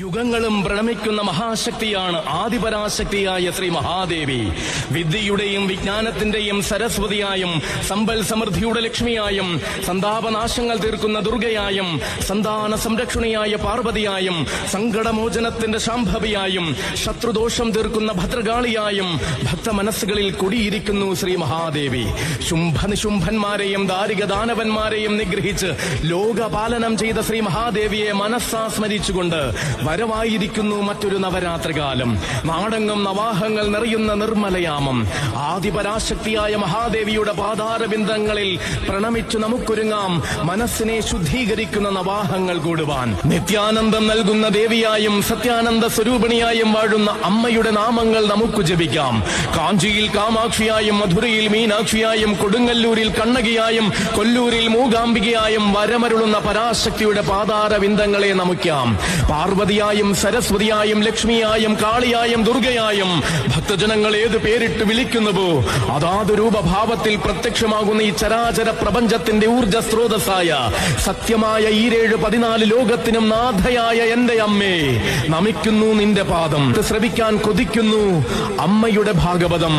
യുഗങ്ങളും പ്രണമിക്കുന്ന മഹാശക്തിയാണ് ആദിപരാശക്തിയായ ശ്രീ മഹാദേവി. വിദ്യയുടെയും വിജ്ഞാനത്തിന്റെയും സരസ്വതിയായും സമ്പൽ സമൃദ്ധിയുടെ ലക്ഷ്മിയായും സന്താപനാശങ്ങൾ തീർക്കുന്ന ദുർഗയായും സന്താന സംരക്ഷണിയായ പാർവതിയായും സങ്കടമോചനത്തിന്റെ ശാംഭവിയായും ശത്രുദോഷം തീർക്കുന്ന ഭദ്രകാളിയായും ഭക്ത മനസ്സുകളിൽ കുടിയിരിക്കുന്നു ശ്രീ മഹാദേവി. ശുംഭനിശുംഭന്മാരെയും ദാരിക ദാനവന്മാരെയും നിഗ്രഹിച്ച് ലോകപാലനം ചെയ്ത ശ്രീ മഹാദേവിയെ മനസ്സാ സ്മരിച്ചുകൊണ്ട് വരവായിരിക്കുന്നു മറ്റൊരു നവരാത്രികാലം. നാടങ്ങും നവാഹങ്ങൾ നിറയുന്ന നിർമ്മലയാമം. ആദിപരാശക്തിയായ മഹാദേവിയുടെ പാതാരബിന്ദങ്ങളിൽ പ്രണമിച്ചു നമുക്കൊരുങ്ങാം. മനസ്സിനെ ശുദ്ധീകരിക്കുന്ന നവാഹങ്ങൾ കൂടുവാൻ. നിത്യാനന്ദം നൽകുന്ന ദേവിയായും സത്യാനന്ദ സ്വരൂപിണിയായും വാഴുന്ന അമ്മയുടെ നാമങ്ങൾ നമുക്ക് ജപിക്കാം. കാഞ്ചിയിൽ കാമാക്ഷിയായും മധുരയിൽ മീനാക്ഷിയായും കൊടുങ്ങല്ലൂരിൽ കണ്ണകിയായും കൊല്ലൂരിൽ മൂകാംബികയായും വരമരുളുന്ന പരാശക്തിയുടെ പാതാരവിന്ദങ്ങളെ നമിക്കാം. പാർവതിയായും സരസ്വതിയായും ലക്ഷ്മിയായും കാളിയായും ദുർഗയായും ഭക്തജനങ്ങൾ ഏത് പേരിട്ട് വിളിക്കുന്നുവോ അതാത് രൂപഭാവത്തിൽ പ്രത്യക്ഷമാകുന്ന ഈ ചരാചര പ്രപഞ്ചത്തിന്റെ ഊർജ സ്രോതസ്സായ സത്യമായ ഈരേഴ് പതിനാല് ലോകത്തിനും നാഥയായ എന്റെ അമ്മേ നമിക്കുന്നു നിന്റെ പാദം. ശ്രവിക്കാൻ കൊതിക്കുന്നു അമ്മയുടെ ഭാഗവതം.